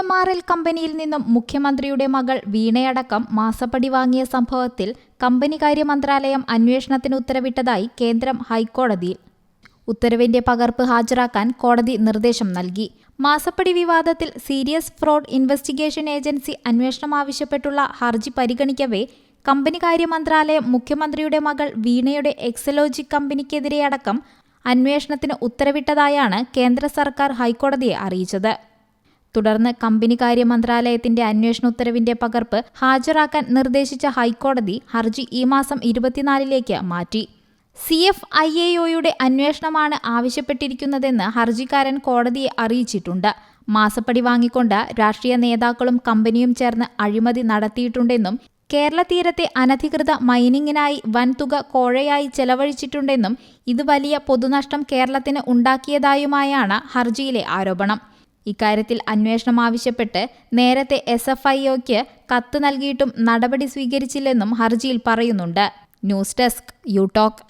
M R L കമ്പനിയിൽ നിന്നും മുഖ്യമന്ത്രിയുടെ മകൾ വീണയടക്കം മാസപ്പടി വാങ്ങിയ സംഭവത്തിൽ കമ്പനി കാര്യ മന്ത്രാലയം അന്വേഷണത്തിന് ഉത്തരവിട്ടതായി കേന്ദ്രം ഹൈക്കോടതിയിൽ. ഉത്തരവിന്റെ പകർപ്പ് ഹാജരാക്കാൻ കോടതി നിർദ്ദേശം നൽകി. മാസപ്പടി വിവാദത്തിൽ സീരിയസ് ഫ്രോഡ് ഇൻവെസ്റ്റിഗേഷൻ ഏജൻസി അന്വേഷണം ആവശ്യപ്പെട്ടുള്ള ഹർജി പരിഗണിക്കവേ കമ്പനി കാര്യ മന്ത്രാലയം മുഖ്യമന്ത്രിയുടെ മകൾ വീണയുടെ എക്സലോജി കമ്പനിക്കെതിരെയടക്കം അന്വേഷണത്തിന് ഉത്തരവിട്ടതായാണ് കേന്ദ്ര സർക്കാർ ഹൈക്കോടതിയെ അറിയിച്ചത്. തുടർന്ന് കമ്പനി കാര്യ മന്ത്രാലയത്തിന്റെ അന്വേഷണ ഉത്തരവിന്റെ പകർപ്പ് ഹാജരാക്കാൻ നിർദ്ദേശിച്ച ഹൈക്കോടതി ഹർജി ഈ മാസം ഇരുപത്തിനാലിലേക്ക് മാറ്റി. സി എഫ് ഐ എ ഒയുടെ അന്വേഷണമാണ് ആവശ്യപ്പെട്ടിരിക്കുന്നതെന്ന് ഹർജിക്കാരൻ കോടതിയെ അറിയിച്ചിട്ടുണ്ട്. മാസപ്പടി വാങ്ങിക്കൊണ്ട് രാഷ്ട്രീയ നേതാക്കളും കമ്പനിയും ചേർന്ന് അഴിമതി നടത്തിയിട്ടുണ്ടെന്നും കേരള തീരത്തെ അനധികൃത മൈനിങ്ങിനായി വൻതുക കോഴയായി ചെലവഴിച്ചിട്ടുണ്ടെന്നും ഇത് വലിയ പൊതുനഷ്ടം കേരളത്തിന് ഉണ്ടാക്കിയതായുമായാണ് ഹർജിയിലെ ആരോപണം. ഇക്കാര്യത്തിൽ അന്വേഷണം ആവശ്യപ്പെട്ട് നേരത്തെ എസ് എഫ് ഐ ഒക്ക് കത്ത് നൽകിയിട്ടും നടപടി സ്വീകരിച്ചില്ലെന്നും ഹർജിയിൽ പറയുന്നുണ്ട്. News desk you talk